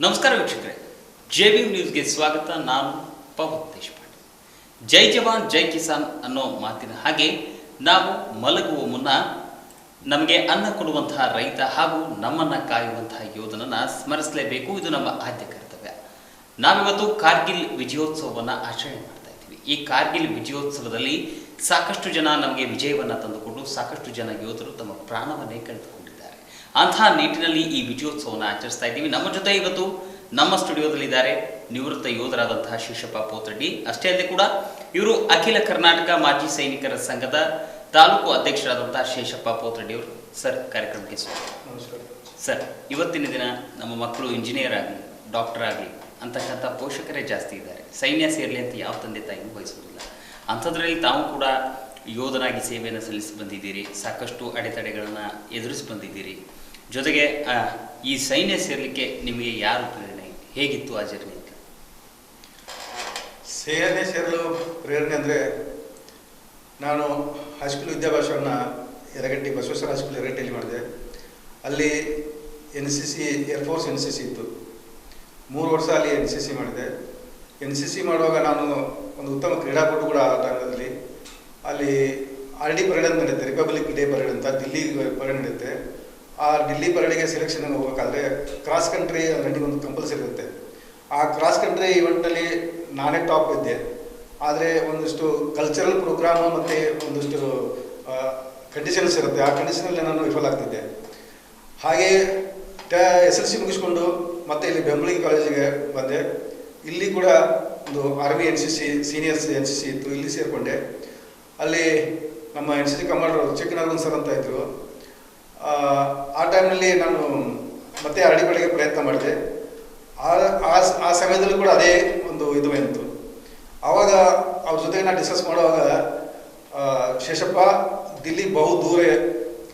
ನಮಸ್ಕಾರ ವೀಕ್ಷಕರೇ. J B ನ್ಯೂಸ್ಗೆ ಸ್ವಾಗತ. ನಾನು ಪವನ್ ದೇಶಪಾಂಡೆ. ಜೈ ಜವಾನ್, ಜೈ ಕಿಸಾನ್ ಅನ್ನೋ ಮಾತಿನ ಹಾಗೆ ನಾವು ಮಲಗುವ ಮುನ್ನ ನಮಗೆ ಅನ್ನ ಕೊಡುವಂತಹ ರೈತ ಹಾಗೂ ನಮ್ಮನ್ನ ಕಾಯುವಂತಹ ಯೋಧನನ್ನು ಸ್ಮರಿಸಲೇಬೇಕು. ಇದು ನಮ್ಮ ಆದ್ಯ ಕರ್ತವ್ಯ. ನಾವಿವತ್ತು ಕಾರ್ಗಿಲ್ ವಿಜಯೋತ್ಸವವನ್ನು ಆಚರಣೆ ಮಾಡ್ತಾ ಇದ್ದೀವಿ. ಈ ಕಾರ್ಗಿಲ್ ವಿಜಯೋತ್ಸವದಲ್ಲಿ ಸಾಕಷ್ಟು ಜನ ನಮಗೆ ವಿಜಯವನ್ನು ತಂದುಕೊಂಡು ಸಾಕಷ್ಟು ಜನ ಯೋಧರು ತಮ್ಮ ಪ್ರಾಣವನ್ನೇ ಕಳೆದುಕೊಂಡಿದ್ದಾರೆ ಅಂತಹ ನಿಟ್ಟಿನಲ್ಲಿ ಈ ವಿಜಯೋತ್ಸವವನ್ನು ಆಚರಿಸ್ತಾ ಇದ್ದೀವಿ. ನಮ್ಮ ಜೊತೆ ಇವತ್ತು ನಮ್ಮ ಸ್ಟುಡಿಯೋದಲ್ಲಿದ್ದಾರೆ ನಿವೃತ್ತ ಯೋಧರಾದಂತಹ ಶೇಷಪ್ಪ ಪೋತ್ರಡ್ಡಿ. ಅಷ್ಟೇ ಅಲ್ಲದೆ ಕೂಡ ಇವರು ಅಖಿಲ ಕರ್ನಾಟಕ ಮಾಜಿ ಸೈನಿಕರ ಸಂಘದ ತಾಲೂಕು ಅಧ್ಯಕ್ಷರಾದಂತಹ ಶೇಷಪ್ಪ ಪೋತ್ರಡ್ಡಿ ಅವರು. ಸರ್ ಕಾರ್ಯಕ್ರಮಕ್ಕೆ ಸ್ವಾಗತ. ಸರ್ ಇವತ್ತಿನ ದಿನ ನಮ್ಮ ಮಕ್ಕಳು ಇಂಜಿನಿಯರ್ ಆಗಲಿ ಡಾಕ್ಟರ್ ಆಗಲಿ ಅಂತಕ್ಕಂಥ ಪೋಷಕರೇ ಜಾಸ್ತಿ ಇದ್ದಾರೆ. ಸೈನ್ಯ ಸೇರಲಿ ಅಂತ ಯಾವ ತಂದೆ ತಾಯಿಗೂ ಬಯಸುವುದಿಲ್ಲ. ಅಂಥದ್ರಲ್ಲಿ ತಾವು ಕೂಡ ಯೋಧನಾಗಿ ಸೇವೆಯನ್ನು ಸಲ್ಲಿಸಿ ಬಂದಿದ್ದೀರಿ. ಸಾಕಷ್ಟು ಅಡೆತಡೆಗಳನ್ನು ಎದುರಿಸಿ ಬಂದಿದ್ದೀರಿ. ಜೊತೆಗೆ ಈ ಸೈನ್ಯ ಸೇರಲಿಕ್ಕೆ ನಿಮಗೆ ಯಾರು ಪ್ರೇರಣೆ? ಹೇಗಿತ್ತು ಆ ಜರ್ನಿ ಅಂತ? ಸೇನೆ ಸೇರಲು ಪ್ರೇರಣೆ ಅಂದರೆ, ನಾನು ಹೈಸ್ಕೂಲ್ ವಿದ್ಯಾಭ್ಯಾಸವನ್ನು ಎರಗಟ್ಟಿ ಬಸವೇಶ್ವರ ಹೈಸ್ಕೂಲ್ ಯರಗಟ್ಟಿಯಲ್ಲಿ ಮಾಡಿದೆ. ಅಲ್ಲಿ N C C air force N C C ಇತ್ತು. ಮೂರು ವರ್ಷ ಅಲ್ಲಿ ಎನ್ ಸಿ ಸಿ ಮಾಡಿದೆ. ಎನ್ ಸಿ ಸಿ ಮಾಡುವಾಗ ನಾನು ಒಂದು ಉತ್ತಮ ಕ್ರೀಡಾಪಟು ಕೂಡ ಆ ಟೈಮಲ್ಲಿ ಅಲ್ಲಿ ಆರ್ ಡಿ ಪರೇಡ್ ಅಂತ ನಡೆಯುತ್ತೆ ರಿಪಬ್ಲಿಕ್ ಡೇ ಪರೇಡ್ ಅಂತ ದಿಲ್ಲಿ ಪರೇಡ್ ನಡೆಯುತ್ತೆ. ಆ ಡಿಲ್ಲಿ ಪರೇಡ್ಗೆ ಸೆಲೆಕ್ಷನ್ ಹೋಗಬೇಕಾದ್ರೆ ಕ್ರಾಸ್ ಕಂಟ್ರಿ ರನ್ನಿಂಗ್ ಒಂದು ಕಂಪಲ್ಸರಿ ಇರುತ್ತೆ. ಆ ಕ್ರಾಸ್ ಕಂಟ್ರಿ ಇವೆಂಟ್ನಲ್ಲಿ ನಾನೇ ಟಾಪ್ ಇದ್ದೆ. ಆದರೆ ಒಂದಿಷ್ಟು ಕಲ್ಚರಲ್ ಪ್ರೋಗ್ರಾಮ್ ಮತ್ತು ಒಂದಿಷ್ಟು ಕಂಡೀಷನ್ಸ್ ಇರುತ್ತೆ. ಆ ಕಂಡೀಷನಲ್ಲಿ ನಾನು ವಿಫಲ ಆಗ್ತಿದ್ದೆ. ಹಾಗೆ ಎಸ್ ಎಲ್ ಸಿ ಮುಗಿಸ್ಕೊಂಡು ಮತ್ತೆ ಇಲ್ಲಿ ಬೆಂಬಲಿಗೆ ಕಾಲೇಜಿಗೆ ಬಂದೆ. ಇಲ್ಲಿ ಕೂಡ ಒಂದು army N C C seniors N C C ಇತ್ತು. ಇಲ್ಲಿ ಸೇರಿಕೊಂಡೆ. ಅಲ್ಲಿ ನಮ್ಮ N C C commander Chikkanagan sir ಅಂತ ಇದ್ರು. ಆ, ಟೈಮ್ನಲ್ಲಿ ನಾನು ಮತ್ತೆ ಅರಡಿಪಡೆಗೆ ಪ್ರಯತ್ನ ಮಾಡಿದೆ ಆ ಆ- ಸಮಯದಲ್ಲೂ ಕೂಡ ಅದೇ ಒಂದು ಇದು ಬಂತು ಆವಾಗ ಅವ್ರ ಜೊತೆ ನಾನು ಡಿಸ್ಕಸ್ ಮಾಡುವಾಗ ಶೇಷಪ್ಪ ದಿಲ್ಲಿ ಬಹು ದೂರ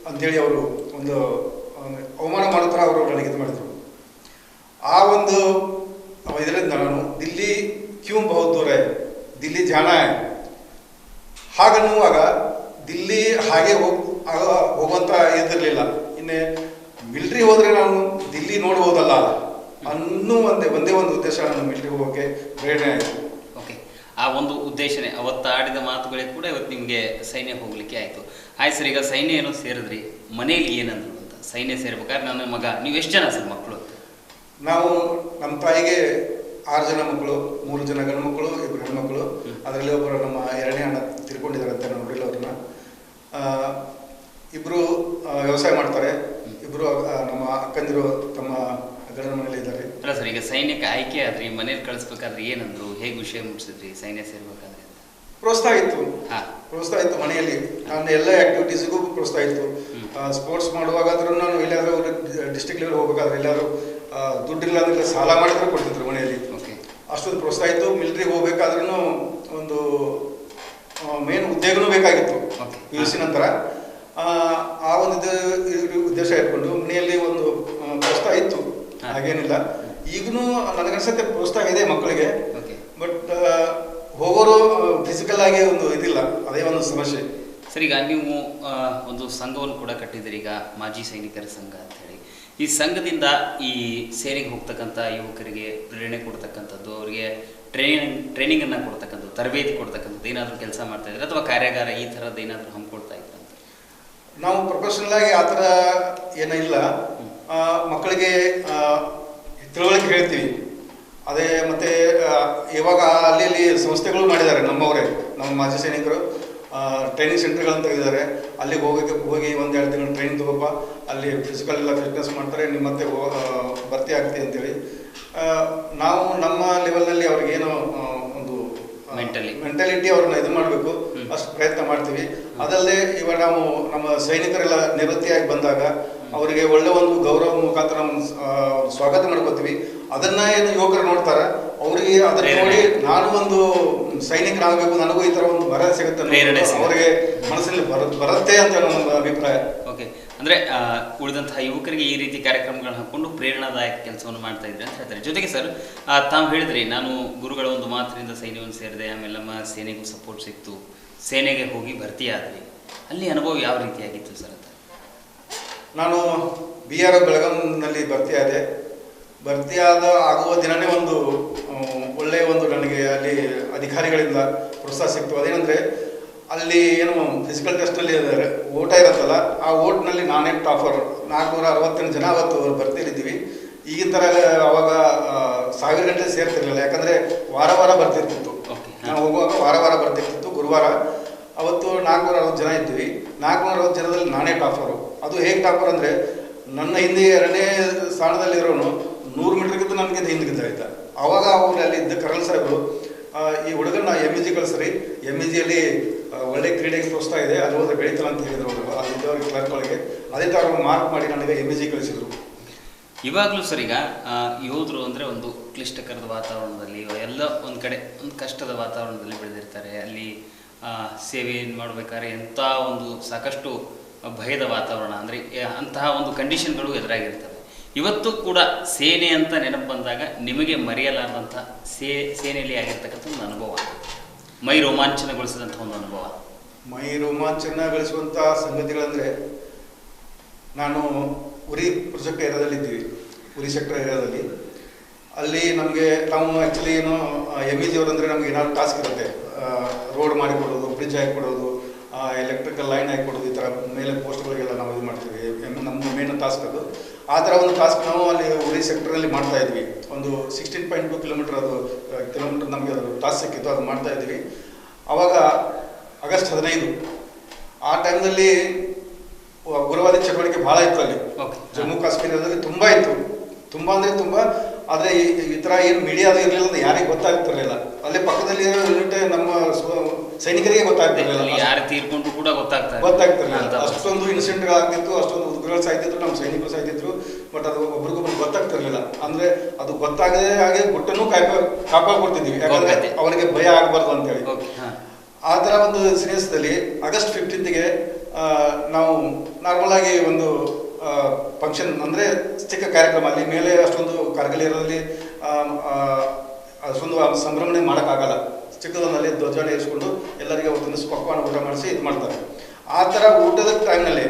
ಅಂಥೇಳಿ ಅವರು ಒಂದು ಅವಮಾನ ಮಾಡೋ ಥರ ಅವರು ನನಗೆ ಇದು ಮಾಡಿದರು ಆ ಒಂದು ಇದರಿಂದ ನಾನು ದಿಲ್ಲಿ ಕ್ಯೂ ಬಹು ದೂರ ದಿಲ್ಲಿ ಜಾಣ. ಹಾಗನ್ನುವಾಗ ದಿಲ್ಲಿ ಹಾಗೆ ಹೋಗಿ ಹೋಗುವಂತ ಇದಿರಲಿಲ್ಲ ಇನ್ನೇ ಮಿಲ್ಟ್ರಿ ಹೋದ್ರೆ ನಾನು ದಿಲ್ಲಿ ನೋಡಬಹುದಲ್ಲ ಅನ್ನೂ ಒಂದೇ ಒಂದೇ ಒಂದು ಉದ್ದೇಶ ನಾನು ಮಿಲ್ಟ್ರಿ ಹೋಗೋಕೆ ಪ್ರೇರಣೆ ಆಯಿತು. ಓಕೆ ಆ ಒಂದು ಉದ್ದೇಶನೇ ಅವತ್ತು ಆಡಿದ ಮಾತುಗಳೇ ಕೂಡ ಇವತ್ತು ನಿಮಗೆ ಸೈನ್ಯ ಹೋಗಲಿಕ್ಕೆ ಆಯಿತು. ಆಯ್ತು ಸರ್ ಈಗ ಸೈನ್ಯ ಏನೋ ಸೇರಿದ್ರಿ. ಮನೆಯಲ್ಲಿ ಏನಂದ್ರು ಅಂತ. ಸೈನ್ಯ ಸೇರ್ಬೇಕಾದ್ರೆ ನನ್ನ ಮಗ? ನೀವು ಎಷ್ಟು ಜನ ಸರ್ ಮಕ್ಕಳು ನಾವು ನಮ್ಮ ತಾಯಿಗೆ ಆರು ಜನ ಮಕ್ಕಳು ಮೂರು ಜನ ಗಂಡು ಮಕ್ಕಳು ಇಬ್ಬರು ಹೆಣ್ಮಕ್ಳು. ಅದರಲ್ಲಿ ಒಬ್ಬರು ನಮ್ಮ ಎರಡನೇ ಅಣ್ಣ ತಿರ್ಕೊಂಡಿದ್ದಾರೆ ನಾವು ನೋಡಿಲ್ಲ ಅವ್ರನ್ನ ಆ, ಇಬ್ರು ಆ, ವ್ಯವಸಾಯ ಮಾಡ್ತಾರೆ. ಇಬ್ರು ನಮ್ಮ ಅಕ್ಕಂದಿರು ತಮ್ಮ ಗಂಡನ ಮನೇಲಿ ಇದ್ದಾರೆ. ಅಲ್ಲ ಸರ್ ಈಗ ಸೈನ್ಯಕ್ಕೆ ಆಯ್ಕೆ ಆದ್ರಿ ಮನೇಲಿ ಕಳಿಸ್ಬೇಕಾದ್ರೆ ಏನಂದ್ರು? ಹೇಗೆ ವಿಷಯ ಮುಟ್ಟಿಸಿದ್ರಿ ಸೈನ್ಯ ಸೇರ್ಬೇಕಾದ್ರೆ ಪ್ರೋತ್ಸಾಹ ಇತ್ತು ಪ್ರೋತ್ಸಾಹ ಇತ್ತು ಮನೆಯಲ್ಲಿ. ನನ್ನ ಎಲ್ಲ ಆಕ್ಟಿವಿಟೀಸ್ಗೂ ಪ್ರೋತ್ಸಾಹ ಇತ್ತು. ಸ್ಪೋರ್ಟ್ಸ್ ಮಾಡುವಾಗಾದ್ರೂ ನಾನು ಎಲ್ಲಾದ್ರೂ ಡಿಸ್ಟಿಕ್ ಲೆವೆಲ್ ಹೋಗ್ಬೇಕಾದ್ರೆ ಎಲ್ಲಾದರೂ ದುಡ್ಡಿಲ್ಲ ಅಂದ್ರೆ ಸಾಲ ಮಾಡಿದ್ರೆ ಕೊಡ್ತಿದ್ರು ಮನೆಯಲ್ಲಿ. ಓಕೆ ಅಷ್ಟೊಂದು ಪ್ರೋತ್ಸಾಹ ಇತ್ತು ಮಿಲ್ಟ್ರಿಗೆ ಹೋಗ್ಬೇಕಾದ್ರೂ ಒಂದು ಮೇನ್ ಉದ್ಯೋಗನೂ ಬೇಕಾಗಿತ್ತು. ಪಿ ಯು ಸಿ ನಂತರ. ಆ, ಒಂದು ಉದ್ದೇಶ ಇಟ್ಕೊಂಡು ಮನೆಯಲ್ಲಿ ಒಂದು ಪ್ರೋತ್ಸಾಹ ಇತ್ತು. ಹಾಗೇನಿಲ್ಲ. ಈಗಲೂ ನನಗನ್ಸುತ್ತೆ ಪ್ರೋತ್ಸಾಹ ಇದೆ ಮಕ್ಕಳಿಗೆ. ಬಟ್ ಹೋಗೋರು ಫಿಸಿಕಲ್ ಆಗಿ ಒಂದು ಇದಿಲ್ಲ. ಅದೇ ಒಂದು ಸಮಸ್ಯೆ. ಸರಿ ಈಗ ನೀವು ಒಂದು ಸಂಘವನ್ನು ಕೂಡ ಕಟ್ಟಿದ್ದೀರಿ. ಈಗ ಮಾಜಿ ಸೈನಿಕರ ಸಂಘ ಅಂತ ಹೇಳಿ. ಈ ಸಂಘದಿಂದ ಈ ಸೇನೆಗೆ ಹೋಗ್ತಕ್ಕಂಥ ಯುವಕರಿಗೆ ಪ್ರೇರಣೆ ಕೊಡ್ತಕ್ಕಂಥದ್ದು ಅವರಿಗೆ ಟ್ರೈನಿಂಗ್ ಟ್ರೈನಿಂಗನ್ನು ಕೊಡ್ತಕ್ಕಂಥದ್ದು ತರಬೇತಿ ಕೊಡ್ತಕ್ಕಂಥದ್ದು ಏನಾದರೂ ಕೆಲಸ ಮಾಡ್ತಾ ಇದ್ರೆ ಅಥವಾ ಕಾರ್ಯಾಗಾರ ಈ ಥರದ್ದು ಏನಾದರೂ ಹಮ್ಮಿಕೊಡ್ತಾ ಇದ್ರೆ? ನಾವು ಪ್ರೊಫೆಷನಲ್ ಆಗಿ ಆ ಥರ ಏನೂ ಇಲ್ಲ. ಆ, ಮಕ್ಕಳಿಗೆ ತಿಳುವಳಿಕೆ ಹೇಳ್ತೀವಿ. ಅದೇ ಮತ್ತೆ ಇವಾಗ ಅಲ್ಲಿ ಇಲ್ಲಿ ಸಂಸ್ಥೆಗಳು ಮಾಡಿದ್ದಾರೆ ನಮ್ಮವರೇ ನಮ್ಮ ಮಾಜಿ ಸೈನಿಕರು. ಟ್ರೈನಿಂಗ್ ಸೆಂಟರ್ಗಳನ್ನು ತೆಗೆದಿದ್ದಾರೆ ಅಲ್ಲಿಗೆ ಹೋಗಿ ಹೋಗಿ ಒಂದು ಎರಡು ತಿಂಗಳು ಟ್ರೈನಿಂಗ್ ತಗೋಪ್ಪ. ಅಲ್ಲಿ ಫಿಸಿಕಲ್ ಎಲ್ಲ ಫಿಟ್ನೆಸ್ ಮಾಡ್ತಾರೆ ನಿಮ್ಮ ಮತ್ತೆ ಭರ್ತಿ ಆಗ್ತಿ ಅಂತೇಳಿ. ನಾವು ನಮ್ಮ ಲೆವೆಲ್ನಲ್ಲಿ ಅವ್ರಿಗೇನು ಒಂದು ಮೆಂಟಲಿ ಮೆಂಟಾಲಿಟಿ ಅವ್ರನ್ನ ಇದು ಮಾಡಬೇಕು. ಅಷ್ಟು ಪ್ರಯತ್ನ ಮಾಡ್ತೀವಿ. ಅದಲ್ಲದೆ ಇವಾಗ ನಾವು ನಮ್ಮ ಸೈನಿಕರೆಲ್ಲ ನಿವೃತ್ತಿಯಾಗಿ ಬಂದಾಗ ಅವರಿಗೆ ಒಳ್ಳೆ ಒಂದು ಗೌರವ ಮುಖಾಂತರ ನಮ್ಮ ಸ್ವಾಗತ ಮಾಡ್ಕೋತೀವಿ. ಅದನ್ನ ಏನು ಯುವಕರು ನೋಡ್ತಾರೆ? ಅವರಿಗೆ ಅದನ್ನ ನೋಡಿ ನಾನು ಒಂದು ಸೈನಿಕನಾಗಬೇಕು ನನಗೂ ಈ ತರ ಒಂದು ಬರ ಸಿಗುತ್ತೆ. ಅವರಿಗೆ ಮನಸ್ಸಲ್ಲಿ ಬರ ಬರುತ್ತೆ ಅಂತ ನನ್ನ ಅಭಿಪ್ರಾಯ. ಓಕೆ. ಅಂದರೆ ಉಳಿದಂತಹ ಯುವಕರಿಗೆ ಈ ರೀತಿ ಕಾರ್ಯಕ್ರಮಗಳನ್ನ ಹಾಕೊಂಡು ಪ್ರೇರಣಾದಾಯಕ ಕೆಲಸವನ್ನು ಮಾಡ್ತಾ ಇದ್ರೆ ಅಂತ ಹೇಳ್ತಾರೆ. ಜೊತೆಗೆ ಸರ್ ತಾವು ಹೇಳಿದ್ರಿ ನಾನು ಗುರುಗಳ ಒಂದು ಮಾತಿನಿಂದ ಸೈನ್ಯವನ್ನು ಸೇರಿದೆ ಆಮೇಲೆ ನಮ್ಮ ಸೇನೆಗೂ ಸಪೋರ್ಟ್ ಸಿಕ್ತು. ಸೇನೆಗೆ ಹೋಗಿ ಭರ್ತಿ ಆದ್ರಿ ಅಲ್ಲಿ ಅನುಭವ ಯಾವ ರೀತಿಯಾಗಿತ್ತು ಸರ್ ಅಂತ ನಾನು ಬಿ ಆರ್ ಬೆಳಗಾಂನಲ್ಲಿ ಭರ್ತಿಯಾದೆ. ಭರ್ತಿ ಆದ ಆಗುವ ದಿನನೇ ಒಂದು ಒಳ್ಳೆಯ ಒಂದು ನನಗೆ ಅಲ್ಲಿ ಅಧಿಕಾರಿಗಳಿಂದ ಪ್ರೋತ್ಸಾಹ ಸಿಕ್ತು. ಅದೇನೆಂದರೆ ಅಲ್ಲಿ ಏನು ಫಿಸಿಕಲ್ ಟೆಸ್ಟ್ನಲ್ಲಿ ಓಟ ಇರುತ್ತಲ್ಲ ಆ ಓಟ್ನಲ್ಲಿ ನಾನೇ ಟಾಫರ್ ನಾಲ್ಕುನೂರ ಅರವತ್ತೆಂಟು ಜನ ಅವತ್ತು ಬರ್ತಿರಿದ್ದೀವಿ ಈಗಿನ ಥರ ಅವಾಗ ಸಾವಿರ ಗಂಟೆ ಸೇರ್ತಿರಲಿಲ್ಲ. ಯಾಕಂದರೆ ವಾರ ವಾರ ಬರ್ತಿರ್ತಿತ್ತು. ನಾನು ಹೋಗುವಾಗ ವಾರ ವಾರ ಬರ್ತಿರ್ತಿತ್ತು. ಗುರುವಾರ ಅವತ್ತು ನಾಲ್ಕುನೂರ ಅರವತ್ತು ಜನ ಇದ್ವಿ. ನಾಲ್ಕುನೂರ ಅರವತ್ತು ಜನದಲ್ಲಿ ನಾನೇ ಟಾಪರು. ಅದು ಹೇಗೆ ಟಾಪರ್ ಅಂದರೆ, ನನ್ನ ಹಿಂದೆ ಎರಡನೇ ಸ್ಥಾನದಲ್ಲಿರೋನು ನೂರು ಮೀಟರ್ಗಿಂತ ನನಗಿಂತ ಹಿಂದಿಗಿದ್ದ ಆಯ್ತಾ? ಅವಾಗ ಅವ್ರಲ್ಲಿ ಅಲ್ಲಿ ಇದ್ದ ಕರಲ್ ಸಾಹೇಬರು ಈ ಹುಡುಗನ ಎಂ ಇ ಜಿ ಕಳಿಸ್ರಿ ಎಂ ಇ ಜಿಯಲ್ಲಿ ಒಳ್ಳೆ ಕ್ರೀಡೆಗೆ ಪ್ರೋತ್ಸಾಹ ಇದೆ ಅದು ಹೋದ್ರೆ ಬೆಳೀತಲ್ಲ ಅಂತ ಹೇಳಿದ್ರು ಅವರು ಅಲ್ಲಿ ಕ್ಲರ್ಕ್ ಒಳಗೆ. ಅದೇ ಥರ ಮಾರ್ಕ್ ಮಾಡಿ ನನಗೆ ಎಂ ಇ ಜಿ ಕಳಿಸಿದ್ರು. ಇವಾಗಲೂ ಸರ್ ಈಗ ಯೋಧರು ಅಂದರೆ ಒಂದು ಕ್ಲಿಷ್ಟಕರದ ವಾತಾವರಣದಲ್ಲಿ ಎಲ್ಲ ಒಂದು ಕಡೆ, ಒಂದು ಕಷ್ಟದ ವಾತಾವರಣದಲ್ಲಿ ಬೆಳೆದಿರ್ತಾರೆ. ಅಲ್ಲಿ ಆ, ಸೇವೆ ಮಾಡಬೇಕಾದ್ರೆ ಎಂಥ ಒಂದು ಸಾಕಷ್ಟು ಭಯದ ವಾತಾವರಣ. ಅಂದರೆ ಅಂತಹ ಒಂದು ಕಂಡೀಷನ್ಗಳು ಎದುರಾಗಿರ್ತವೆ. ಇವತ್ತು ಕೂಡ ಸೇನೆ ಅಂತ ನೆನಪು ಬಂದಾಗ ನಿಮಗೆ ಮರೆಯಲಾರದಂಥ ಸೇ ಸೇನೆಯಲ್ಲಿ ಆಗಿರ್ತಕ್ಕಂಥ ಒಂದು ಅನುಭವ. ಮೈ ರೋಮಾಂಚನಗೊಳಿಸಿದಂಥ ಒಂದು ಅನುಭವ. ಮೈ ರೋಮಾಂಚನಗೊಳಿಸುವಂಥ ಸಂಗತಿಗಳಂದರೆ ನಾನು ಉರಿ ಪ್ರೊಜೆಕ್ಟ್ ಏರಿಯಾದಲ್ಲಿದ್ದೀವಿ ಉರಿ ಸೆಕ್ಟರ್ ಏರಿಯಾದಲ್ಲಿ. ಅಲ್ಲಿ ನಮಗೆ ನಾವು ಆ್ಯಕ್ಚುಲಿ ಏನು ಎಂ ಇ ಜಿ ಅಂದರೆ ನಮಗೆ ಏನಾದ್ರು ಟಾಸ್ಕ್ ಇರುತ್ತೆ. ರೋಡ್ ಮಾಡಿಕೊಡೋದು ಬ್ರಿಡ್ಜ್ ಹಾಕಿಕೊಡೋದು ಎಲೆಕ್ಟ್ರಿಕಲ್ ಲೈನ್ ಹಾಕಿಕೊಡೋದು ಈ ಥರ ಮೇಲೆ ಪೋಸ್ಟ್ಗಳಿಗೆಲ್ಲ ನಾವು ಇದು ಮಾಡ್ತೀವಿ. ನಮ್ಮ ಮೇನ್ ಟಾಸ್ಕ್ ಅದು. ಆ ಥರ ಒಂದು ಟಾಸ್ಕ್ ನಾವು ಅಲ್ಲಿ ಉರಿ ಸೆಕ್ಟರಲ್ಲಿ ಮಾಡ್ತಾ ಇದ್ವಿ. ಒಂದು ಸಿಕ್ಸ್ಟೀನ್ ಪಾಯಿಂಟ್ ಟು ಕಿಲೋಮೀಟರ್ ಅದು ಕಿಲೋಮೀಟರ್ ನಮಗೆ ಅದು ಟಾಸ್ಕ್ ಸಿಕ್ಕಿತ್ತು ಅದು ಮಾಡ್ತಾ ಇದ್ವಿ. ಆವಾಗ ಆಗಸ್ಟ್ ಹದಿನೈದು ಆ ಟೈಮ್ನಲ್ಲಿ ಗುರುವಾದ ಚಟುವಟಿಕೆ ಭಾಳ ಇತ್ತು ಅಲ್ಲಿ. ಜಮ್ಮು ಕಾಶ್ಮೀರದಲ್ಲಿ ತುಂಬ ಇತ್ತು. ತುಂಬ ಅಂದರೆ ತುಂಬ ಆದರೆ ಈ ತರ ಥರ ಏನು ಮೀಡಿಯಾದ ಇರಲಿಲ್ಲ ಅಂದ್ರೆ ಯಾರಿಗೆ ಗೊತ್ತಾಗ್ತಿರಲಿಲ್ಲ. ಅಲ್ಲೇ ಪಕ್ಕದಲ್ಲಿ ಯೂನಿಟ್ ನಮ್ಮ ಸೈನಿಕರಿಗೆ ಗೊತ್ತಾಗ್ತಿರಲಿಲ್ಲ. ಯಾರು ತೀರ್ಕೊಂಡು ಕೂಡ ಗೊತ್ತಾಗ್ತಾ ಗೊತ್ತಾಗ್ತಿರ್ಲಿಲ್ಲ. ಅಷ್ಟೊಂದು ಇನ್ಸಿಡೆಂಟ್ಗಳಾಗ್ತಿತ್ತು ಅಷ್ಟೊಂದು ಉದ್ಗಳು ಸಾಯ್ತಿದ್ರು ನಮ್ಮ ಸೈನಿಕರು ಸಾಯ್ತಿದ್ರು ಬಟ್ ಅದು ಒಬ್ರಿಗೊಬ್ರು ಗೊತ್ತಾಗ್ತಿರಲಿಲ್ಲ. ಅಂದ್ರೆ ಅದು ಗೊತ್ತಾಗದೇ ಹಾಗೆ ಗುಟ್ಟನ್ನು ಕಾಯ್ಕೊ ಕಾಪಾಡ್ಕೊಡ್ತಿದ್ವಿ ಯಾಕಂದ್ರೆ. ಅವರಿಗೆ ಭಯ ಆಗಬಾರ್ದು ಅಂತೇಳಿ. ಆ ಥರ ಒಂದು ಸೀರಿಯಸ್ದಲ್ಲಿ ಆಗಸ್ಟ್ ಫಿಫ್ಟೀನ್ತ್ಗೆ ನಾವು ನಾರ್ಮಲ್ ಆಗಿ ಒಂದು ಫಂಕ್ಷನ್ ಅಂದರೆ ಚಿಕ್ಕ ಕಾರ್ಯಕ್ರಮ ಅಲ್ಲಿ ಮೇಲೆ ಅಷ್ಟೊಂದು ಕಾರ್ಗಿಲ್ ಇರೋದ್ರಲ್ಲಿ ಆ, ಆ, ಅಷ್ಟೊಂದು ಸಂಭ್ರಮಣೆ ಮಾಡೋಕ್ಕಾಗಲ್ಲ. ಚಿಕ್ಕದೊಂದಲ್ಲಿ ಧ್ವಜಾಡಿ ಇರಿಸ್ಕೊಂಡು ಎಲ್ಲರಿಗೆ ಒಂದು ಪಕ್ವಾನ ಊಟ ಮಾಡಿಸಿ ಇದು ಮಾಡ್ತಾರೆ. ಆ ಥರ ಊಟದ ಟೈಮ್ನಲ್ಲಿ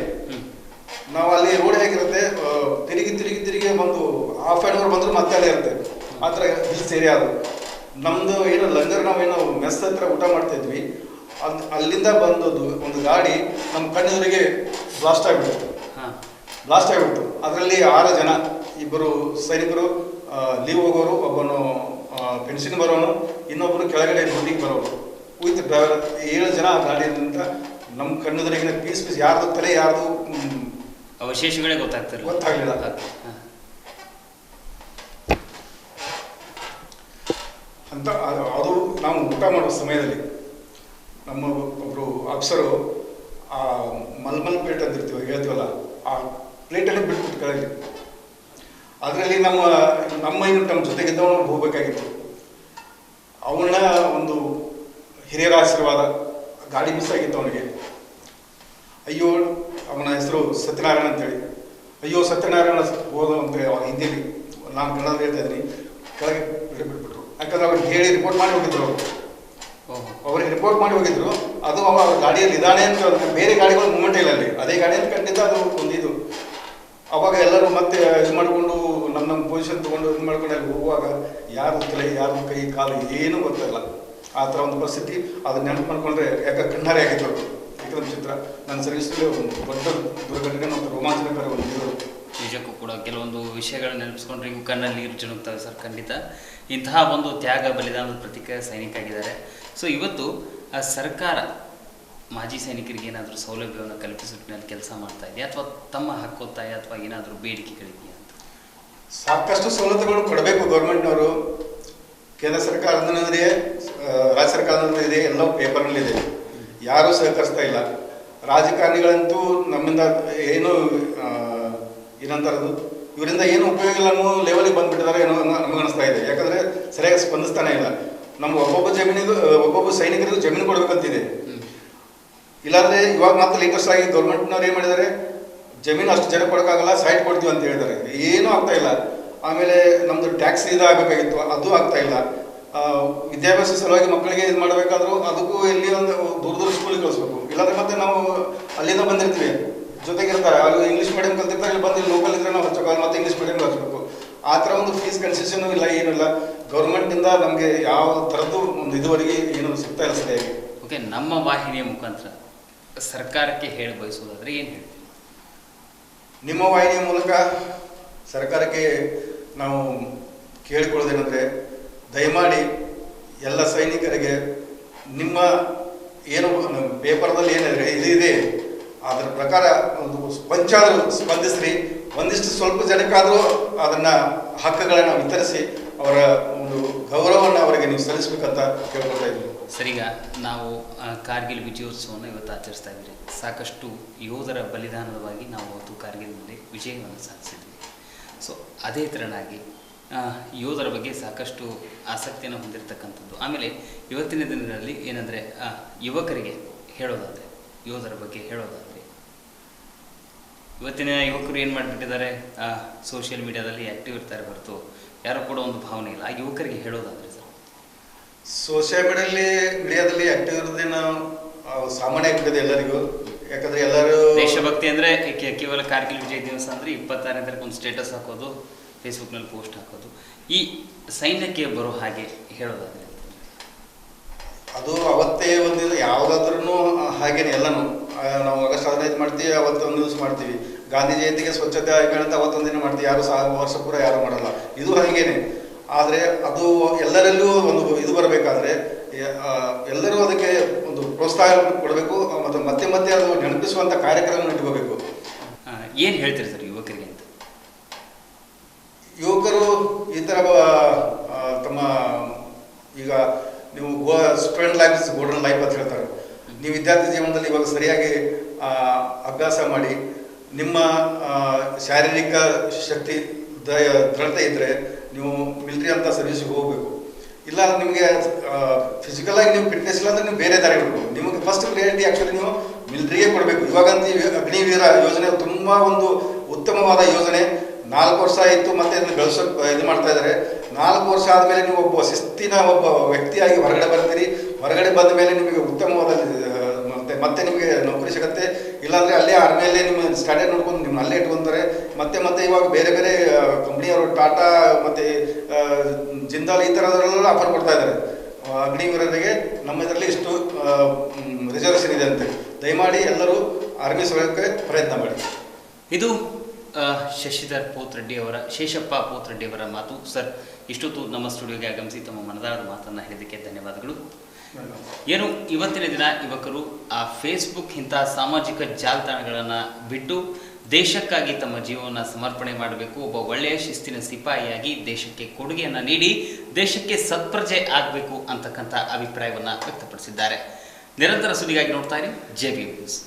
ನಾವು ಅಲ್ಲಿ ರೋಡ್ ಹೇಗಿರುತ್ತೆ ತಿರುಗಿ ತಿರುಗಿ ತಿರುಗಿ ಒಂದು ಹಾಫ್ ಆನ್ ಅವರ್ ಬಂದರೂ ಮತ್ತೆ ಅಲ್ಲೇ ಇರುತ್ತೆ. ಆ ಥರ ಹಿಲ್ಸ್ ಏರಿಯಾ ಅದು. ನಮ್ಮದು ಏನು ಲಂಗರ್ ನಾವೇನು ಮೆಸ್ ಹತ್ರ ಊಟ ಮಾಡ್ತಾಯಿದ್ವಿ ಅಲ್ಲಿಂದ ಬಂದದ್ದು ಒಂದು ಗಾಡಿ ನಮ್ಮ ಕಣ್ಣಿನವರಿಗೆ ಬ್ಲಾಸ್ಟ್ ಆಗಿಬಿಡ್ತು. ಹಾಂ ಬ್ಲಾಸ್ಟ್ ಆಗಿಬಿಟ್ಟು ಅದರಲ್ಲಿ ಆರು ಜನ ಇಬ್ಬರು ಸೈನಿಕರು ಲೀವ್ ಹೋಗೋರು ಒಬ್ಬನು ಪೆನ್ಷನ್ ಬರೋನು ಇನ್ನೊಬ್ಬರು ಕೆಳಗಡೆ ಡ್ಯೂಟಿಗೆ ಬರೋರು ವಿತ್ ಡ್ರೈವರ್ ಏಳು ಜನ ಆ ಗಾಡಿಯಿಂದ ನಮ್ಮ ಕಣ್ಣುದರಿಗಿನ ಪೀಸ್ ಪೀಸ್ ಯಾರ್ದು ತಲೆ ಯಾರ್ದು ಅವಶೇಷಗಳೇ ಗೊತ್ತಾಗ್ತಾರೆ ಗೊತ್ತಾಗಲಿಲ್ಲ. ಅಂತ ಅದು ಅದು ನಾವು ಊಟ ಮಾಡುವ ಸಮಯದಲ್ಲಿ ನಮ್ಮ ಒಬ್ಬರು ಆಫೀಸರು ಆ ಮಲ್ಮಲ್ ಪೇಟ್ ಅಂತಿರ್ತೀವಿ ಹೇಳ್ತೀವಲ್ಲ ಆ ಪ್ಲೇಟಲ್ಲಿ ಬಿಟ್ಬಿಟ್ಟು ಕೆಳಗೆ. ಅದರಲ್ಲಿ ನಮ್ಮ ನಮ್ಮ ಇನ್ನು ನಮ್ಮ ಜೊತೆಗಿದ್ದವನು ಹೋಗ್ಬೇಕಾಗಿತ್ತು. ಅವನ ಒಂದು ಹಿರಿಯರ ಆಶೀರ್ವಾದ ಗಾಡಿ ಮಿಸ್ ಆಗಿತ್ತು ಅವನಿಗೆ. ಅಯ್ಯೋ ಅವನ ಹೆಸರು ಸತ್ಯನಾರಾಯಣ ಅಂತೇಳಿ. ಅಯ್ಯೋ ಸತ್ಯನಾರಾಯಣ ಹೋದ ಅಂತ ಅವಾಗ ಹಿಂದಿಲಿ ನಾನು ಕನ್ನಡದಲ್ಲಿ ಹೇಳ್ತಾ ಇದ್ದೀನಿ ಕೆಳಗೆ ಬಿಟ್ಬಿಟ್ರು. ಯಾಕಂದ್ರೆ ಅವ್ರಿಗೆ ಹೇಳಿ ರಿಪೋರ್ಟ್ ಮಾಡಿ ಹೋಗಿದ್ರು ಅವರು. ಅವ್ರಿಗೆ ರಿಪೋರ್ಟ್ ಮಾಡಿ ಹೋಗಿದ್ರು ಅದು ಅವ ಗಾಡಿಯಲ್ಲಿ ಇದ್ದಾನೆ ಅಂತ ಬೇರೆ ಗಾಡಿಗಳು ಮೂಮೆಂಟ್ ಇಲ್ಲ ಅಲ್ಲಿ. ಅದೇ ಗಾಡಿಯಲ್ಲಿ ಅಂತ ಖಂಡಿತ ಅದು ಒಂದು ಇದು ಅವಾಗ ಎಲ್ಲರೂ ಮತ್ತೆ ಇದು ಮಾಡಿಕೊಂಡು ನಮ್ಮ ನಮ್ಮ ಪೊಸಿಷನ್ ತೊಗೊಂಡು ಇದು ಮಾಡ್ಕೊಂಡು ಅಲ್ಲಿ ಹೋಗುವಾಗ ಯಾರು ತಲೆ, ಯಾರು ಕೈ, ಕಾಲು ಏನೂ ಗೊತ್ತಿಲ್ಲ. ಆ ಥರ ಒಂದು ಪರಿಸ್ಥಿತಿ. ಅದನ್ನ ನೆನಪು ಮಾಡ್ಕೊಂಡ್ರೆ ಯಾಕೆ ಕಣ್ಣಾರೆ ಆಗಿತ್ತು ವಿಕ್ರಮ್ ಚಿತ್ರ. ನನ್ನ ಸರ್ವಿಸಲ್ಲಿ ಒಂದು ದೊಡ್ಡ ದುರ್ಘಟನೆ ಮತ್ತು ರೋಮಾಂಚನಕರ ಒಂದು ಇದು. ನಿಜಕ್ಕೂ ಕೂಡ ಕೆಲವೊಂದು ವಿಷಯಗಳನ್ನ ನೆನಪಿಸ್ಕೊಂಡ್ರೆ ಇವು ಕಣ್ಣಲ್ಲಿ ನೀರು ಜಣುಕ್ತವೆ ಸರ್, ಖಂಡಿತ. ಇಂತಹ ಒಂದು ತ್ಯಾಗ, ಬಲಿದಾನದ ಪ್ರತೀಕ ಸೈನಿಕ ಆಗಿದ್ದಾರೆ ಸೊ ಇವತ್ತು ಸರ್ಕಾರ ಮಾಜಿ ಸೈನಿಕರಿಗೆ ಏನಾದರೂ ಸೌಲಭ್ಯವನ್ನು ಕಲ್ಪಿಸೋ ನಿಟ್ಟಿನಲ್ಲಿ ಕೆಲಸ ಮಾಡ್ತಾ ಇದೆಯಾ? ಅಥವಾ ತಮ್ಮ ಹಕ್ಕೊತ್ತಾಯ ಅಥವಾ ಏನಾದರೂ ಬೇಡಿಕೆಗಳಿದೆಯಾ ಅಂತ? ಸಾಕಷ್ಟು ಸವಲತ್ತುಗಳು ಕೊಡಬೇಕು ಗೌರ್ಮೆಂಟ್ನವರು. ಕೇಂದ್ರ ಸರ್ಕಾರದಿಂದ ಇದೆ ರಾಜ್ಯ ಸರ್ಕಾರದಿಂದ ಇದೆ ಎಲ್ಲವೂ ಪೇಪರ್ನಲ್ಲಿದೆ. ಯಾರೂ ಸಹಕರಿಸ್ತಾ ಇಲ್ಲ. ರಾಜಕಾರಣಿಗಳಂತೂ ನಮ್ಮಿಂದ ಏನು ಏನಂತಾರದು? ಇವರಿಂದ ಏನು ಉಪಯೋಗ ಇಲ್ಲ ಅನ್ನೋ ಲೆವೆಲಿಗೆ ಬಂದ್ಬಿಟ್ಟಿದ್ದಾರೆ ಏನೋ ನಮಗೆ ಅನಿಸ್ತಾ ಇದೆ. ಯಾಕಂದರೆ ಸರಿಯಾಗಿ ಸ್ಪಂದಿಸ್ತಾನೆ ಇಲ್ಲ. ನಮ್ಮ ಒಬ್ಬೊಬ್ಬ ಜಮೀನಿಗೂ ಒಬ್ಬೊಬ್ಬ ಸೈನಿಕರಿಗೂ ಜಮೀನು ಕೊಡಬೇಕಂತಿದೆ. ಇಲ್ಲಾಂದ್ರೆ ಇವಾಗ ಮತ್ತೆ ಲೇಟೆಸ್ಟ್ ಆಗಿ ಗೌರ್ಮೆಂಟ್ನವ್ರು ಏನು ಮಾಡಿದ್ದಾರೆ ಜಮೀನು ಅಷ್ಟು ಜನ ಕೊಡೋಕ್ಕಾಗಲ್ಲ ಸೈಟ್ ಕೊಡ್ತೀವಿ ಅಂತ ಹೇಳಿದ್ದಾರೆ ಏನೂ ಆಗ್ತಾ ಇಲ್ಲ. ಆಮೇಲೆ ನಮ್ದು ಟ್ಯಾಕ್ಸ್ ಇದಾಗಬೇಕಾಗಿತ್ತು, ಅದು ಆಗ್ತಾ ಇಲ್ಲ. ವಿದ್ಯಾಭ್ಯಾಸ ಸಲುವಾಗಿ ಮಕ್ಕಳಿಗೆ ಇದು ಮಾಡಬೇಕಾದ್ರೂ ಅದಕ್ಕೂ ಇಲ್ಲಿ ಒಂದು ದೂರ ದೂರ ಸ್ಕೂಲಿಗೆ ಕಳಿಸ್ಬೇಕು. ಇಲ್ಲಾಂದ್ರೆ ಮತ್ತೆ ನಾವು ಅಲ್ಲಿಂದ ಬಂದಿರ್ತೀವಿ. ಜೊತೆಗಿರ್ತಾರೆ. ಅಲ್ಲಿ ಇಂಗ್ಲೀಷ್ ಮೀಡಿಯಂ ಕಲ್ತಿರ್ತಾರೆ, ಇಲ್ಲಿ ಬಂದು ಲೋಕಲ್ ಇದ್ರೆ ನಾವು ಹಚ್ಚೋಕಾಗಲ್ಲ ಮತ್ತೆ ಇಂಗ್ಲೀಷ್ ಮೀಡಿಯಂ ಹಚ್ಚಬೇಕು. ಆ ಥರ ಒಂದು ಫೀಸ್ ಕನ್ಸೆಷನ್ ಇಲ್ಲ ಏನಿಲ್ಲ ಇಲ್ಲ. ಗೌರ್ಮೆಂಟ್ನಿಂದ ನಮಗೆ ಯಾವ ಥರದ್ದು ಒಂದು ಇದುವರೆಗೆ ಏನು ಸಿಗ್ತಾ ಇಲ್ಲ ಸರಿಯಾಗಿ. ಓಕೆ ನಮ್ಮ ವಾಹಿನಿಯ ಮುಖಾಂತರ. ಸರ್ಕಾರಕ್ಕೆ ಹೇಳಿ ಬಯಸೋದಾದ್ರೆ ಏನು ಹೇಳ್ತೀವಿ ನಿಮ್ಮ ವಾಹಿನಿಯ ಮೂಲಕ ಸರ್ಕಾರಕ್ಕೆ ನಾವು ಕೇಳಿಕೊಳ್ಳೋದೇನೆಂದರೆ ದಯಮಾಡಿ ಎಲ್ಲ ಸೈನಿಕರಿಗೆ ನಿಮ್ಮ ಏನು ಪೇಪರ್ದಲ್ಲಿ ಏನಿದೆ ಇದಿದೆ ಅದರ ಪ್ರಕಾರ ಒಂದು ಸ್ಪಂಚಾದರೂ ಸ್ಪಂದಿಸ್ರಿ. ಒಂದಿಷ್ಟು ಸ್ವಲ್ಪ ಜನಕ್ಕಾದರೂ ಅದನ್ನು ಹಕ್ಕುಗಳನ್ನು ವಿತರಿಸಿ ಅವರ ಒಂದು ಗೌರವವನ್ನು ಅವರಿಗೆ ನೀವು ಸಲ್ಲಿಸಬೇಕಂತ ಕೇಳ್ಕೊಳ್ತಾ ಇದ್ದೀನಿ. ಸರ್ ಈಗ ನಾವು ಕಾರ್ಗಿಲ್ ವಿಜಯೋತ್ಸವವನ್ನು ಇವತ್ತು ಆಚರಿಸ್ತಾ ಇದ್ದೀವಿ ಸಾಕಷ್ಟು ಯೋಧರ ಬಲಿದಾನದವಾಗಿ ನಾವು ಅವತ್ತು ಕಾರ್ಗಿಲ್ನಲ್ಲಿ ವಿಜಯವನ್ನು ಸಾಧಿಸಿದ್ವಿ. ಸೊ ಅದೇ ಥರನಾಗಿ ಯೋಧರ ಬಗ್ಗೆ ಸಾಕಷ್ಟು ಆಸಕ್ತಿಯನ್ನು ಹೊಂದಿರತಕ್ಕಂಥದ್ದು. ಆಮೇಲೆ ಇವತ್ತಿನ ದಿನಗಳಲ್ಲಿ ಏನಂದರೆ ಯುವಕರಿಗೆ ಹೇಳೋದಾದರೆ, ಯೋಧರ ಬಗ್ಗೆ ಹೇಳೋದಾದರೆ, ಇವತ್ತಿನ ಯುವಕರು ಏನು ಮಾಡಿಬಿಟ್ಟಿದ್ದಾರೆ? ಸೋಷಿಯಲ್ ಮೀಡಿಯಾದಲ್ಲಿ ಆ್ಯಕ್ಟಿವ್ ಇರ್ತಾರೆ ಹೊರತು, ಯಾರೂ ಕೂಡ ಒಂದು ಭಾವನೆ ಇಲ್ಲ. ಆ ಯುವಕರಿಗೆ ಹೇಳೋದಾದರೆ ಸೋಷಿಯಲ್ ಮೀಡಿಯಲ್ಲಿ ಮೀಡಿಯಾದಲ್ಲಿ ಆಕ್ಟಿವ್ ಇರೋದೇ ನಾವು ಸಾಮಾನ್ಯ ಆಗ್ತದೆ ಎಲ್ಲರಿಗೂ. ಯಾಕಂದ್ರೆ ಎಲ್ಲರೂ ದೇಶಭಕ್ತಿ ಅಂದ್ರೆ ಕೇವಲ ಕಾರ್ಗಿಲ್ ವಿಜಯ ದಿವಸ ಅಂದ್ರೆ ಇಪ್ಪತ್ತಾರನೇ ತಾರೀಕು ಒಂದು ಸ್ಟೇಟಸ್ ಹಾಕೋದು ಫೇಸ್ಬುಕ್ನಲ್ಲಿ ಪೋಸ್ಟ್ ಹಾಕೋದು. ಈ ಸೈನ್ಯಕ್ಕೆ ಬರೋ ಹಾಗೆ ಹೇಳೋದಾದ್ರೆ. ಅದು ಅವತ್ತೇ ಒಂದು ಯಾವುದಾದ್ರೂ ಹಾಗೇನೆ ಎಲ್ಲನೂ. ನಾವು ಆಗಸ್ಟ್ ಹದಿನೈದು ಮಾಡ್ತೀವಿ ಅವತ್ತು ಒಂದು ದಿವಸ ಮಾಡ್ತೀವಿ. ಗಾಂಧಿ ಜಯಂತಿಗೆ ಸ್ವಚ್ಛತೆ ಅಂತ ಅವತ್ತೊಂದಿನ ದಿನ ಮಾಡ್ತೀವಿ. ಯಾರು ಸಹ ವರ್ಷ ಪೂರ ಯಾರು ಮಾಡಲ್ಲ. ಇದು ಹಾಗೇನೆ. ಆದರೆ ಅದು ಎಲ್ಲರಲ್ಲೂ ಒಂದು ಇದು ಬರಬೇಕಾದ್ರೆ ಎಲ್ಲರೂ ಅದಕ್ಕೆ ಒಂದು ಪ್ರೋತ್ಸಾಹ ಕೊಡಬೇಕು ಮತ್ತು ಮತ್ತೆ ಮತ್ತೆ ಅದು ನೆನಪಿಸುವಂಥ ಕಾರ್ಯಕ್ರಮ ಇಟ್ಕೋಬೇಕು ಏನು ಹೇಳ್ತೀರಿ ಸರ್ ಯುವಕರಿಗೆ ಅಂತ? ಯುವಕರು ಈ ಥರ ತಮ್ಮ ಈಗ ನೀವು go student life is golden life ಅಂತ ಹೇಳ್ತಾರೆ. ನೀವು ವಿದ್ಯಾರ್ಥಿ ಜೀವನದಲ್ಲಿ ಇವಾಗ ಸರಿಯಾಗಿ ಅಭ್ಯಾಸ ಮಾಡಿ ನಿಮ್ಮ ಶಾರೀರಿಕ ಶಕ್ತಿ ದೃಢತೆ ಇದ್ದರೆ ನೀವು ಮಿಲ್ಟ್ರಿ ಅಂತ ಸರ್ವಿಸ್ಗೆ ಹೋಗಬೇಕು. ಇಲ್ಲ ನಿಮಗೆ ಫಿಸಿಕಲ್ ಆಗಿ ನೀವು ಫಿಟ್ನೆಸ್ ಇಲ್ಲ ಅಂದ್ರೆ ನೀವು ಬೇರೆ ದಾರಿ ಬಿಡಬೇಕು ನಿಮಗೆ ಫಸ್ಟ್ ಪ್ರಿಯಾರಿಟಿ ಆ್ಯಕ್ಚುಲಿ ನೀವು ಮಿಲಿಟರಿಗೆ ಕೊಡಬೇಕು. ಇವಾಗಂತೂ ಅಗ್ನಿವೀರ ಯೋಜನೆ ತುಂಬ ಒಂದು ಉತ್ತಮವಾದ ಯೋಜನೆ. ನಾಲ್ಕು ವರ್ಷ ಇತ್ತು ಮತ್ತೆ ಇದನ್ನು ಬೆಳೆಸೋಕೆ, ಇದು ಮಾಡ್ತಾ ಇದ್ದಾರೆ. ನಾಲ್ಕು ವರ್ಷ ಆದಮೇಲೆ ನೀವು ಒಬ್ಬ ಶಿಸ್ತಿನ ಒಬ್ಬ ವ್ಯಕ್ತಿಯಾಗಿ ಹೊರಗಡೆ ಬರ್ತೀರಿ. ಹೊರಗಡೆ ಬಂದ ಮೇಲೆ ನಿಮಗೆ ಉತ್ತಮವಾದ ಮತ್ತೆ ಮತ್ತೆ ನಿಮಗೆ ನೌಕರಿ ಸಿಗುತ್ತೆ. ಇಲ್ಲಾಂದ್ರೆ ಅಲ್ಲೇ ಆರ್ಮಿಯಲ್ಲೇ ನಿಮ್ಮ ಸ್ಟ್ಯಾಂಡರ್ಡ್ ನೋಡ್ಕೊಂಡು ನಿಮ್ಮ ಅಲ್ಲೇ ಇಟ್ಕೊಂತಾರೆ. ಮತ್ತೆ ಮತ್ತೆ ಇವಾಗ ಬೇರೆ ಬೇರೆ ಕಂಪ್ನಿಯವರು ಟಾಟಾ ಮತ್ತೆ ಜಿಂದಾಲ್ ಈ ಥರದ್ರಲ್ಲೆಲ್ಲ ಆಫರ್ ಕೊಡ್ತಾ ಇದ್ದಾರೆ. ಅಗ್ನಿವೀರರಿಗೆ ನಮ್ಮ ಇದರಲ್ಲಿ ಇಷ್ಟು ರಿಸರ್ವೇಷನ್ ಇದೆ ಅಂತೆ. ದಯಮಾಡಿ ಎಲ್ಲರೂ ಆರ್ಮಿ ಸೇರೋಕ್ಕೆ ಪ್ರಯತ್ನ ಮಾಡಿ. ಇದು ಶಶಿಧರ್ ಪೋತ್ರೆಡ್ಡಿ ಅವರ, ಶೇಷಪ್ಪ ಪೋತ್ರೆಡ್ಡಿ ಅವರ ಮಾತು. ಸರ್, ಇಷ್ಟೊತ್ತು ನಮ್ಮ ಸ್ಟುಡಿಯೋಗೆ ಆಗಮಿಸಿ ತಮ್ಮ ಮನದಾಳದ ಮಾತನ್ನು ಹೇಳಿದ್ದಕ್ಕೆ ಧನ್ಯವಾದಗಳು. ಏನು ಇವತ್ತಿನ ದಿನ ಯುವಕರು ಆ ಫೇಸ್ಬುಕ್ ಇಂತಹ ಸಾಮಾಜಿಕ ಜಾಲತಾಣಗಳನ್ನು ಬಿಟ್ಟು ದೇಶಕ್ಕಾಗಿ ತಮ್ಮ ಜೀವನ ಸಮರ್ಪಣೆ ಮಾಡಬೇಕು, ಒಬ್ಬ ಒಳ್ಳೆಯ ಶಿಸ್ತಿನ ಸಿಪಾಯಿಯಾಗಿ ದೇಶಕ್ಕೆ ಕೊಡುಗೆಯನ್ನು ನೀಡಿ, ದೇಶಕ್ಕೆ ಸತ್ಪ್ರಜೆ ಆಗಬೇಕು ಅಂತಕ್ಕಂಥ ಅಭಿಪ್ರಾಯವನ್ನು ವ್ಯಕ್ತಪಡಿಸಿದ್ದಾರೆ. ನಿರಂತರ ಸುದ್ದಿಗಾಗಿ ನೋಡ್ತಾ ಇರಿ ಜೆ ಬಿ ನ್ಯೂಸ್.